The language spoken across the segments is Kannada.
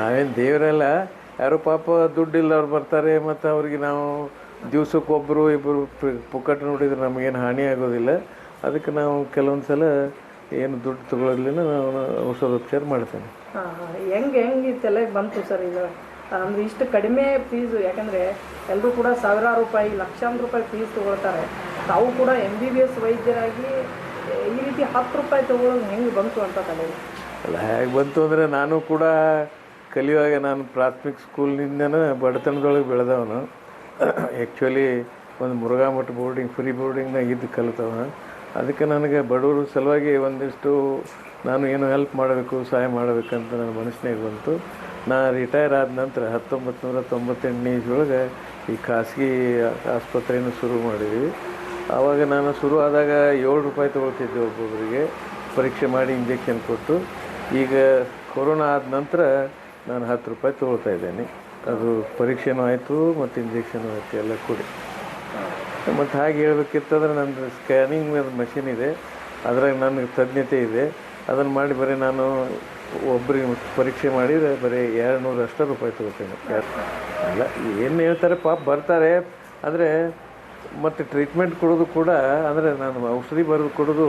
ನಾವೇನು ದೇವರೆಲ್ಲ ಯಾರು ಪಾಪ ದುಡ್ಡಿಲ್ಲವ್ರು ಬರ್ತಾರೆ ಮತ್ತು ಅವ್ರಿಗೆ ನಾವು ದಿವ್ಸಕ್ಕೆ ಒಬ್ಬರು ಇಬ್ಬರು ಪುಕ್ಕಟ್ಟು ನೋಡಿದ್ರೆ ನಮಗೇನು ಹಾನಿ ಆಗೋದಿಲ್ಲ. ಅದಕ್ಕೆ ನಾವು ಕೆಲವೊಂದು ಸಲ ಏನು ದುಡ್ಡು ತಗೊಳ್ಳೋದ್ಲಿಲ್ಲ ನಾವು ಔಷಧೋಪಚಾರ ಮಾಡ್ತೇನೆ. ಹೆಂಗೆ ಹೆಂಗೆ ಇತ್ತೆಲ್ಲ ಬಂತು ಸರ್ ಈಗ ಅಂದ್ರೆ ಇಷ್ಟು ಕಡಿಮೆ ಫೀಸು ಯಾಕಂದರೆ ಎಲ್ಲರೂ ಕೂಡ ಸಾವಿರಾರು ರೂಪಾಯಿ ಲಕ್ಷಾಂತರ ರೂಪಾಯಿ ಫೀಸ್ ತೊಗೊಳ್ತಾರೆ. ತಾವು ಕೂಡ ಎಂ ಬಿ ಬಿ ಎಸ್ ವೈದ್ಯರಾಗಿ ಈ ರೀತಿ ಹತ್ತು ರೂಪಾಯಿ ತೊಗೊಳೋದು ಹೆಂಗೆ ಬಂತು ಅಂತ ತಲೆ ಅಲ್ಲ ಹೇಗೆ ಬಂತು ಅಂದರೆ ನಾನು ಕೂಡ ಕಲಿಯುವಾಗ ನಾನು ಪ್ರಾಥಮಿಕ ಸ್ಕೂಲ್ನಿಂದನೇ ಬಡತನದೊಳಗೆ ಬೆಳೆದವನು. ಆ್ಯಕ್ಚುಲಿ ಒಂದು ಮುರುಘಾ ಮಠ ಬೋರ್ಡಿಂಗ್ ಫ್ರೀ ಬೋರ್ಡಿಂಗ್ನಾಗ ಇದ್ದು ಕಲಿತವ ಅದಕ್ಕೆ ನನಗೆ ಬಡವರು ಸಲುವಾಗಿ ಒಂದಿಷ್ಟು ನಾನು ಏನು ಹೆಲ್ಪ್ ಮಾಡಬೇಕು, ಸಹಾಯ ಮಾಡಬೇಕಂತ ನನ್ನ ಮನಸ್ಸಿನಾಗ ಬಂತು. ನಾ ರಿಟೈರ್ ಆದ ನಂತರ ಹತ್ತೊಂಬತ್ತು ನೂರ ತೊಂಬತ್ತೆಂಟನೇ ಇದೊಳಗೆ ಈ ಖಾಸಗಿ ಆಸ್ಪತ್ರೆಯನ್ನು ಶುರು ಮಾಡಿದ್ವಿ. ಆವಾಗ ನಾನು ಶುರು ಆದಾಗ ಏಳು ರೂಪಾಯಿ ತೊಗೊಳ್ತಿದ್ದೆ ಒಬ್ಬೊಬ್ಬರಿಗೆ ಪರೀಕ್ಷೆ ಮಾಡಿ ಇಂಜೆಕ್ಷನ್ ಕೊಟ್ಟು. ಈಗ ಕೊರೋನಾ ಆದ ನಂತರ ನಾನು ಹತ್ತು ರೂಪಾಯಿ ತೊಗೊಳ್ತಾ ಇದ್ದೇನೆ. ಅದು ಪರೀಕ್ಷೆನೂ ಆಯಿತು ಮತ್ತು ಇಂಜೆಕ್ಷನು ಆಯಿತು ಎಲ್ಲ ಕೂಡಿ. ಮತ್ತು ಹಾಗೆ ಹೇಳಬೇಕಿತ್ತಂದ್ರೆ ನಂದು ಸ್ಕ್ಯಾನಿಂಗ್ ಮಷಿನ್ ಇದೆ. ಅದ್ರಾಗ ನನಗೆ ತಜ್ಞತೆ ಇದೆ. ಅದನ್ನು ಮಾಡಿ ಬರೀ ನಾನು ಒಬ್ಬರಿಗೆ ಪರೀಕ್ಷೆ ಮಾಡಿದರೆ ಬರೀ ಎರಡು ನೂರು ಅಷ್ಟು ರೂಪಾಯಿ ತೊಗೊಳ್ತೇನೆ ಅಲ್ಲ, ಏನು ಹೇಳ್ತಾರೆ ಪಾಪ ಬರ್ತಾರೆ. ಆದರೆ ಮತ್ತು ಟ್ರೀಟ್ಮೆಂಟ್ ಕೊಡೋದು ಕೂಡ, ಅಂದರೆ ನಾನು ಔಷಧಿ ಬರೆದು ಕೊಡೋದು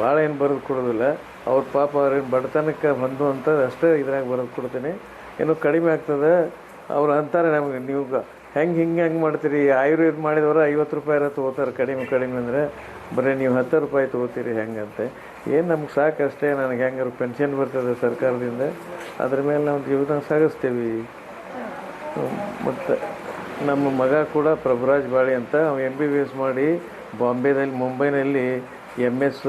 ಭಾಳ ಏನು ಬರೆದು ಕೊಡೋದಿಲ್ಲ. ಅವ್ರ ಪಾಪ ಅವ್ರೇನು ಬಡತನಕ್ಕೆ ಬಂದು ಅಂತ ಅಷ್ಟೇ ಇದ್ರಾಗ ಬರೆದು ಕೊಡ್ತೀನಿ. ಏನು ಕಡಿಮೆ ಆಗ್ತದೆ. ಅವ್ರು ಅಂತಾರೆ ನಮಗೆ, ನೀವು ಹೆಂಗೆ ಹಿಂಗೆ ಹೆಂಗೆ ಮಾಡ್ತೀರಿ? ಆಯುರ್ವೇದ ಮಾಡಿದವರು ಐವತ್ತು ರೂಪಾಯಿ ತೊಗೋತಾರೆ ಕಡಿಮೆ ಕಡಿಮೆ ಅಂದರೆ. ಬರೀ ನೀವು ಹತ್ತು ರೂಪಾಯಿ ತೊಗೋತೀರಿ ಹೆಂಗಂತೆ. ಏನು ನಮ್ಗೆ ಸಾಕು ಅಷ್ಟೇ ನನಗೆ ಹೆಂಗಾರು ಪೆನ್ಷನ್ ಬರ್ತದೆ ಸರ್ಕಾರದಿಂದ. ಅದ್ರ ಮೇಲೆ ನಾವು ಜೀವನ ಸಾಗಿಸ್ತೀವಿ. ಮತ್ತು ನಮ್ಮ ಮಗ ಕೂಡ ಪ್ರಭುರಾಜ್ ಬಾಳಿ ಅಂತ ಅವ್ನು ಎಂ ಬಿ ಬಿ ಎಸ್ ಮಾಡಿ ಬಾಂಬೆದಲ್ಲಿ, ಮುಂಬೈನಲ್ಲಿ ಎಂ ಎಸ್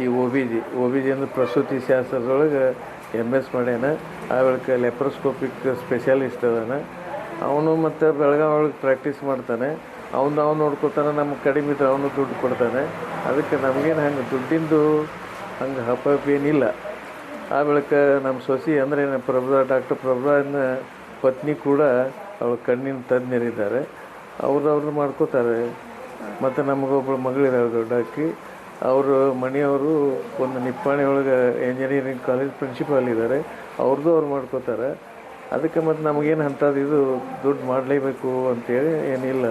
ಈ O B G O B G ಅಂದ್ರೆ ಪ್ರಸೂತಿ ಶಾಸ್ತ್ರದೊಳಗೆ ಎಂ ಎಸ್ ಮಾಡ್ಯಾನ. ಆ ಲೆಪ್ರೋಸ್ಕೋಪಿಕ್ ಸ್ಪೆಷಲಿಸ್ಟ್ ಅದಾನ. ಅವನು ಮತ್ತು ಬೆಳಗಾವಿ ಒಳಗೆ ಪ್ರಾಕ್ಟೀಸ್ ಮಾಡ್ತಾನೆ. ಅವನು ಅವ್ನು ನೋಡ್ಕೊತಾನೆ ನಮ್ಗೆ ಕಡಿಮೆ ಇದ್ರೆ ಅವನು ದುಡ್ಡು ಕೊಡ್ತಾನೆ. ಅದಕ್ಕೆ ನಮಗೇನು ಹಂಗೆ, ದುಡ್ಡಿಂದು ಹಂಗೆ ಹಪ್ಪ ಏನಿಲ್ಲ. ಆ ಬಳಿಕ ನಮ್ಮ ಸೊಸಿ ಅಂದರೆ ಪ್ರಭುದ, ಡಾಕ್ಟರ್ ಪ್ರಭುರಾಜನ ಪತ್ನಿ ಕೂಡ ಅವಳು ಕಣ್ಣಿನ ತಜ್ಞರಿದ್ದಾರೆ. ಅವ್ರು ಅವ್ರನ್ನ ಮಾಡ್ಕೋತಾರೆ. ಮತ್ತು ನಮಗೊಬ್ಬಳು ಮಗಳಿದ್ದಾರೆ ದೊಡ್ಡಾಕಿ ಅವರು ಮನೆಯವರು ಒಂದು ನಿಪ್ಪಾಣಿ ಒಳಗೆ ಇಂಜಿನಿಯರಿಂಗ್ ಕಾಲೇಜ್ ಪ್ರಿನ್ಸಿಪಾಲ್ ಇದ್ದಾರೆ. ಅವ್ರದ್ದು ಅವ್ರು ಮಾಡ್ಕೋತಾರೆ. ಅದಕ್ಕೆ ಮತ್ತು ನಮಗೇನು ಅಂಥದ್ದು ಇದು ದುಡ್ಡು ಮಾಡಲೇಬೇಕು ಅಂತೇಳಿ ಏನಿಲ್ಲ.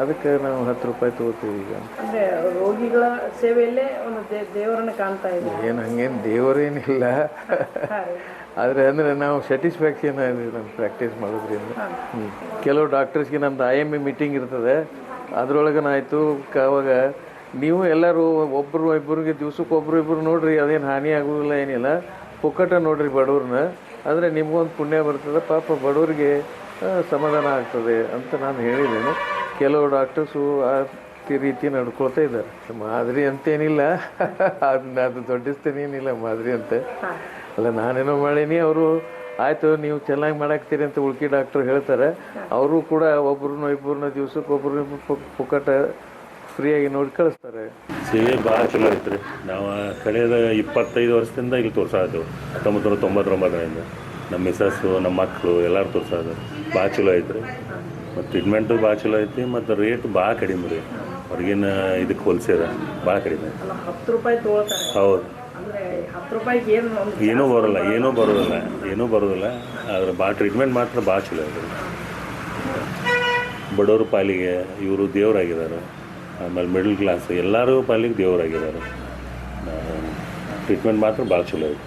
ಅದಕ್ಕೆ ನಾವು ಹತ್ತು ರೂಪಾಯಿ ತಗೋತೀವಿ ಈಗ. ಅಂದರೆ ರೋಗಿಗಳ ಸೇವೆಯಲ್ಲೇ ಒಂದು ದೇವರನ್ನು ಕಾಣ್ತಾ ಇದ್ದೀವಿ ಏನು ಹಂಗೇನು ದೇವರೇನಿಲ್ಲ. ಆದರೆ ಅಂದರೆ ನಾವು ಸ್ಯಾಟಿಸ್ಫ್ಯಾಕ್ಷನ್ ಆಗಿದೆ ನಮ್ಮ ಪ್ರಾಕ್ಟೀಸ್ ಮಾಡೋದ್ರಿಂದ. ಕೆಲವು ಡಾಕ್ಟರ್ಸ್ಗೆ ನಮ್ದು ಐ ಎಂ ಎ ಮೀಟಿಂಗ್ ಇರ್ತದೆ. ಅದ್ರೊಳಗನಾಯಿತು ಅವಾಗ ನೀವು ಎಲ್ಲರೂ ಒಬ್ಬರು ಇಬ್ಬರಿಗೆ ದಿವ್ಸಕ್ಕೆ ಒಬ್ಬರು ಇಬ್ಬರು ನೋಡ್ರಿ ಅದೇನು ಹಾನಿ ಆಗೋದಿಲ್ಲ ಏನಿಲ್ಲ. ಪುಕ್ಕಟ ನೋಡ್ರಿ ಬಡವ್ರನ್ನ ಆದರೆ ನಿಮಗೊಂದು ಪುಣ್ಯ ಬರ್ತದೆ ಪಾಪ ಬಡವ್ರಿಗೆ ಸಮಾಧಾನ ಆಗ್ತದೆ ಅಂತ ನಾನು ಹೇಳಿದ್ದೇನೆ. ಕೆಲವು ಡಾಕ್ಟರ್ಸು ಆ ರೀತಿ ನಡ್ಕೊಳ್ತಾ ಇದ್ದಾರೆ. ಮಾದರಿ ಅಂತೇನಿಲ್ಲ. ಅದನ್ನ ಅದು ದೊಡ್ಡಿಸ್ತೇನೇನಿಲ್ಲ ಮಾದರಿ ಅಂತ. ಅಲ್ಲ ನಾನೇನೋ ಮಾಡೀನಿ ಅವರು ಆಯಿತು ನೀವು ಚೆನ್ನಾಗಿ ಮಾಡಾಕ್ತೀರಿ ಅಂತ ಉಳ್ಕಿ ಡಾಕ್ಟ್ರು ಹೇಳ್ತಾರೆ. ಅವರು ಕೂಡ ಒಬ್ರನ್ನ ಇಬ್ಬರನ್ನ ದಿವ್ಸಕ್ಕೆ ಒಬ್ಬರು ಪುಕ್ಕಟ ಫ್ರೀಯಾಗಿ ನೋಡಿ ಕಳಿಸ್ತಾರೆ. ಸೇವೆ ಭಾಳ ಚಲೋ ಐತ್ರಿ ನಾವು ಕಳೆದ ಇಪ್ಪತ್ತೈದು ವರ್ಷದಿಂದ ಇಲ್ಲಿ ತೋರ್ಸಾದ್ರು ಹತ್ತೊಂಬತ್ತು ನೂರ ತೊಂಬತ್ತೊಂಬತ್ತರಿಂದ. ನಮ್ಮ ಮಿಸಸ್ಸು ನಮ್ಮ ಮಕ್ಕಳು ಎಲ್ಲರೂ ತೋರ್ಸಾದ್ರು ಭಾಳ ಚಲೋ ಐತ್ರಿ ಮತ್ತು ಟ್ರೀಟ್ಮೆಂಟು ಭಾಳ ಚಲೋ ಐತಿ ಮತ್ತು ರೇಟ್ ಭಾಳ ಕಡಿಮೆ ರೀ. ಹೊರಗಿನ ಇದಕ್ಕೆ ಹೋಲ್ಸಿರ ಭಾಳ ಕಡಿಮೆ ಐತಿ. ಹತ್ತು ರೂಪಾಯಿ ತೊಗೊಳ್ತಾರೆ. ಹೌದು. ಅಂದರೆ ಹತ್ತು ರೂಪಾಯಿಗೆ ಏನು ಒಂದು ಏನೂ ಬರೋಲ್ಲ ಏನೂ ಬರೋದಿಲ್ಲ ಏನೂ ಬರೋದಿಲ್ಲ. ಆದ್ರೆ ಭಾಳ ಟ್ರೀಟ್ಮೆಂಟ್ ಮಾತ್ರ ಭಾಳ ಚಲೋ ಐತ್ರಿ ಬಡವ್ರ ಪಾಲಿಗೆ ಇವರು ದೇವರಾಗಿದ್ದಾರೆ. ಆಮೇಲೆ ಮಿಡಲ್ ಕ್ಲಾಸ್ ಎಲ್ಲರೂ ಪಾಲಿಗೆ ದೇವರಾಗಿದ್ದಾರೆ. ಟ್ರೀಟ್ಮೆಂಟ್ ಮಾತ್ರ ಭಾಳ ಚಲೋ ಐತಿ.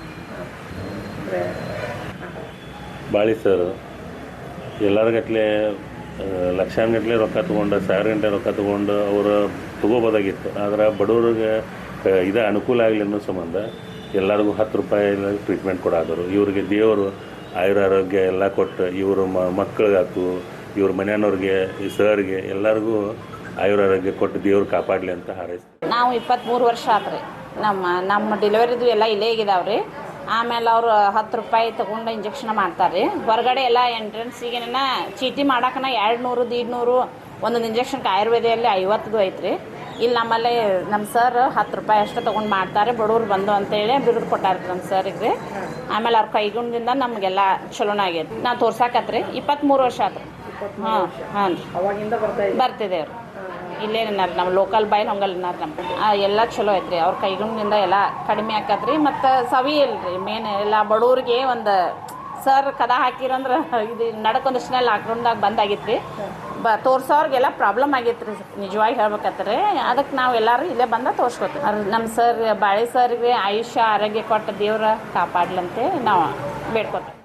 ಬಾಳಿ ಸರ್ ಎಲ್ಲರಿಗಟ್ಲೆ ಲಕ್ಷಾನ್ಗಟ್ಲೆ ರೊಕ್ಕ ತೊಗೊಂಡು, ಸಾವಿರ ಗಂಟೆ ರೊಕ್ಕ ತೊಗೊಂಡು ಅವರು ತೊಗೋಬೋದಾಗಿತ್ತು. ಆದ್ರೆ ಬಡವ್ರಿಗೆ ಇದು ಅನುಕೂಲ ಆಗಲಿ ಅನ್ನೋ ಸಂಬಂಧ ಎಲ್ಲರಿಗೂ ಹತ್ತು ರೂಪಾಯಿ ಟ್ರೀಟ್ಮೆಂಟ್ ಕೊಡಾದರು. ಇವ್ರಿಗೆ ದೇವರು ಆಯುರ ಆರೋಗ್ಯ ಎಲ್ಲ ಕೊಟ್ಟು ಇವರು ಮಕ್ಕಳಿಗಾತು ಇವ್ರ ಮನೆಯವ್ರಿಗೆ, ಈ ಸರ್ಗೆ ಎಲ್ಲರಿಗೂ ಆಯುರ ಆರೋಗ್ಯ ಕೊಟ್ಟು ದೇವ್ರು ಕಾಪಾಡಲಿ ಅಂತ ಹಾರೈಸ್ ನಾವು ಇಪ್ಪತ್ತ್ಮೂರು ವರ್ಷ ಆತ್ರಿ. ನಮ್ಮ ನಮ್ಮ ಡೆಲಿವರಿದು ಎಲ್ಲ ಇಲ್ಲೇ ಆಗಿದಾವ್ರಿ. ಆಮೇಲೆ ಅವರು ಹತ್ತು ರೂಪಾಯಿ ತಗೊಂಡು ಇಂಜೆಕ್ಷನ್ ಮಾಡ್ತಾರೆ ರೀ ಹೊರಗಡೆ ಎಲ್ಲ ಎಂಟ್ರೆನ್ಸಿಗೆನ ಚೀಟಿ ಮಾಡಾಕನ ಎರಡು ನೂರು ದೀಡ್ ನೂರು ಒಂದೊಂದು ಇಂಜೆಕ್ಷನ್ಗೆ ಆಯುರ್ವೇದದಲ್ಲಿ ಐವತ್ತದು ಐತ್ರಿ. ಇಲ್ಲಿ ನಮ್ಮಲ್ಲಿ ನಮ್ಮ ಸರ್ ಹತ್ತು ರೂಪಾಯಿ ಅಷ್ಟೇ ತೊಗೊಂಡು ಮಾಡ್ತಾರೆ. ಬಡವ್ರು ಬಂದು ಅಂತೇಳಿ ಬಿರುದು ಕೊಟ್ಟಾರ ನಮ್ಮ ಸರ್ಗೆ ಆಮೇಲೆ ಅವ್ರ ಕೈಗುಣದಿಂದ ನಮಗೆಲ್ಲ ಚಲೋನ ಆಗೈತೆ ನಾವು ತೋರ್ಸಾಕತ್ರಿ. ಇಪ್ಪತ್ತ್ಮೂರು ವರ್ಷ ಆತ್ರಿ. ಹಾಂ ಹಾಂ ರೀ ಅವಾಗಿಂದ ಬರ್ತಾ ಇದೆ ಬರ್ತಿದ್ದೇವ್ರಿ ಇಲ್ಲೇ ನಮ್ಮ ಲೋಕಲ್ ಬಾಯ್ಲ್ ಹಂಗಲ್ ನಮ್ಮ ಎಲ್ಲ ಚಲೋ ಐತ್ರಿ. ಅವ್ರ ಕೈಗುಣದಿಂದ ಎಲ್ಲ ಕಡಿಮೆ ಆಕತ್ರಿ. ಮತ್ತು ಸವಿ ಇಲ್ರಿ. ಮೇನ್ ಎಲ್ಲ ಬಡವ್ರಿಗೆ ಒಂದು ಸರ್ ಕದ ಹಾಕಿರಂದ್ರೆ ಇದು ನಡ್ಕೊಂದಷ್ಟೇ ಲಾಕ್ಡೌನ್ದಾಗ ಬಂದಾಗಿತ್ತು ಬ, ತೋರ್ಸೋರ್ಗೆಲ್ಲ ಪ್ರಾಬ್ಲಮ್ ಆಗೈತೆ ರೀ ನಿಜವಾಗಿ ಹೇಳ್ಬೇಕಂದ್ರೆ ಅದಕ್ಕೆ ನಾವು ಎಲ್ಲರೂ ಇಲ್ಲೇ ಬಂದ ತೋರ್ಸ್ಕೊತೀವಿ. ನಮ್ಮ ಸರ್, ಬಾಳೆ ಸರ್ಗೆ ಆಯುಷ್ಯ, ಆರೋಗ್ಯ ಕೊಟ್ಟ ದೇವ್ರ ಕಾಪಾಡ್ಲಂತೆ ನಾವು ಬೇಡ್ಕೊತೀವಿ.